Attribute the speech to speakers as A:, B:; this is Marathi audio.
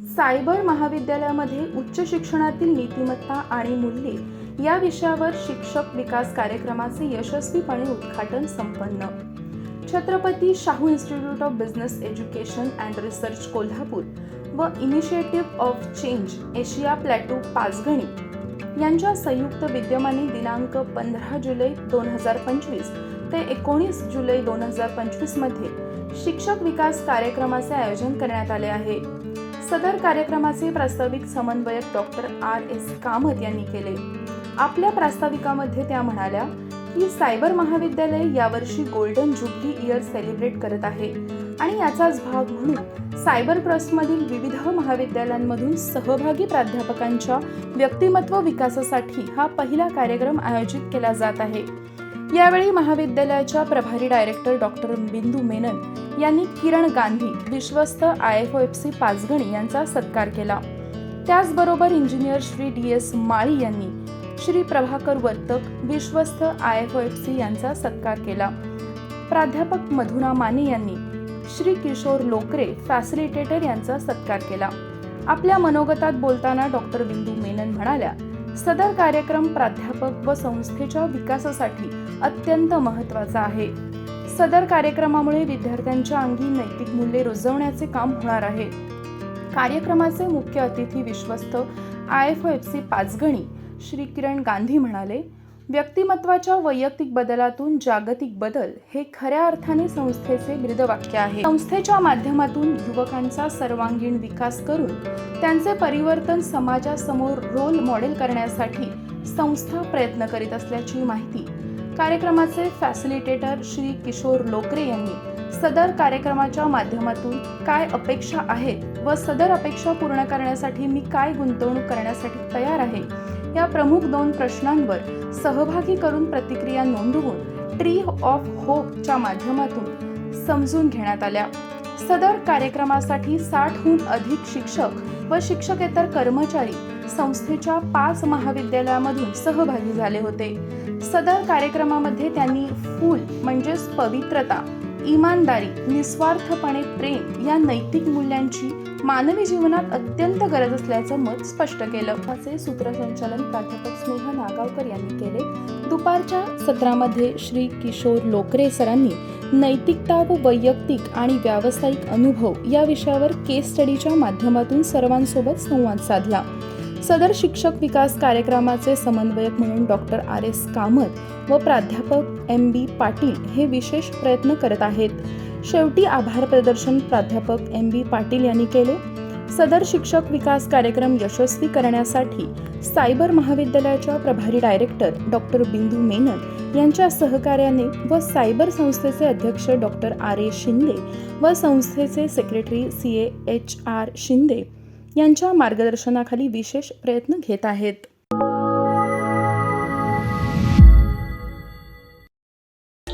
A: सायबर महाविद्यालयामध्ये उच्च शिक्षणातील नीतिमत्ता आणि मूल्ये या विषयावर शिक्षक विकास कार्यक्रमाचे यशस्वीपणे उद्घाटन संपन्न. Chhatrapati Shahu institute of business education and research Kolhapur व initiative of change Asia plateau Panchgani यांच्या संयुक्त विद्यमाने दिनांक पंधरा जुलै दोन हजार पंचवीस ते एकोणीस जुलै दोन हजार पंचवीसमध्ये शिक्षक विकास कार्यक्रमाचे आयोजन करण्यात आले आहे. सदर कार्यक्रमाचे प्रास्ताविक समन्वयक डॉक्टर आर एस कामत यांनी केले. आपल्या प्रास्ताविकामध्ये त्या म्हणाल्या की सायबर महाविद्यालय यावर्षी गोल्डन जुबली इयर सेलिब्रेट करत आहे आणि याचाच भाग म्हणून सायबर ट्रस्टमधील विविध महाविद्यालयांमधून सहभागी प्राध्यापकांच्या व्यक्तिमत्व विकासासाठी हा पहिला कार्यक्रम आयोजित केला जात आहे. यावेळी महाविद्यालयाच्या प्रभारी डायरेक्टर डॉक्टर बिंदू मेनन यांनी किरण गांधी विश्वस्त I F F C Panchgani यांचा सत्कार केला. त्याचबरोबर engineer Shri D S Mali यांनी श्री प्रभाकर वर्तक विश्वस्त आय एफ एफ सी यांचा सत्कार केला. प्राध्यापक मधुना माने यांनी श्री किशोर लोकरे फॅसिलिटेटर यांचा सत्कार केला. आपल्या मनोगतात बोलताना डॉक्टर बिंदू मेनन म्हणाल्या सदर कार्यक्रम प्राध्यापक व संस्थेच्या विकासासाठी अत्यंत महत्त्वाचा आहे. सदर कार्यक्रमामुळे विद्यार्थ्यांच्या अंगी नैतिक मूल्ये रुजवण्याचे काम होणार आहे. कार्यक्रमाचे मुख्य अतिथी विश्वस्त I F F C Panchgani Shri Kiran Gandhi म्हणाले व्यक्तिमत्वाच्या वैयक्तिक बदलातून जागतिक बदल हे खऱ्या अर्थाने संस्थेचे ब्रीदवाक्य आहे. संस्थेच्या माध्यमातून युवकांचा सर्वांगीण विकास करून त्यांचे परिवर्तन समाजासमोर रोल मॉडेल करण्यासाठी संस्था प्रयत्न करीत असल्याची माहिती कार्यक्रमाचे फॅसिलिटेटर श्री किशोर लोकरे यांनी सदर कार्यक्रमाच्या माध्यमातून काय अपेक्षा आहेत व सदर अपेक्षा पूर्ण करण्यासाठी मी काय गुंतवणूक करण्यासाठी तयार आहे या प्रमुख दोन प्रश्नांवर सहभागी करून प्रतिक्रिया नोंदवून ट्री ऑफ होपच्या माध्यमातून समजून घेण्यात आल्या. सदर कार्यक्रमासाठी साठहून अधिक शिक्षक व शिक्षकेतर कर्मचारी संस्थेच्या पाच महाविद्यालयामधून सहभागी झाले होते. सदर कार्यक्रमामध्ये त्यांनी फूल म्हणजेच पवित्रता इमानदारी निस्वार्थपणे प्रेम या नैतिक मूल्यांची मानवी जीवनात अत्यंत गरज असल्याचं मत स्पष्ट केलं. असे सूत्रसंचालन प्राध्यापक स्नेह नागावकर यांनी केले. दुपारच्या सत्रामध्ये श्री किशोर लोकरे सरांनी नैतिकता व वैयक्तिक आणि व्यावसायिक अनुभव या विषयावर केस स्टडीच्या माध्यमातून सर्वांसोबत संवाद साधला. सदर शिक्षक विकास कार्यक्रमाचे समन्वयक म्हणून डॉक्टर आर. एस. कामत व प्राध्यापक एम. बी. पाटील हे विशेष प्रयत्न करत आहेत. शेवटी आभार प्रदर्शन प्राध्यापक एम बी पाटील यांनी केले. सदर शिक्षक विकास कार्यक्रम यशस्वी करण्यासाठी सायबर महाविद्यालयाच्या प्रभारी डायरेक्टर डॉक्टर बिंदू मेनन यांच्या सहकार्याने व सायबर संस्थेचे अध्यक्ष डॉक्टर आर ए शिंदे व संस्थेचे secretary C A H R Shinde यांच्या मार्गदर्शनाखाली विशेष प्रयत्न घेत आहेत.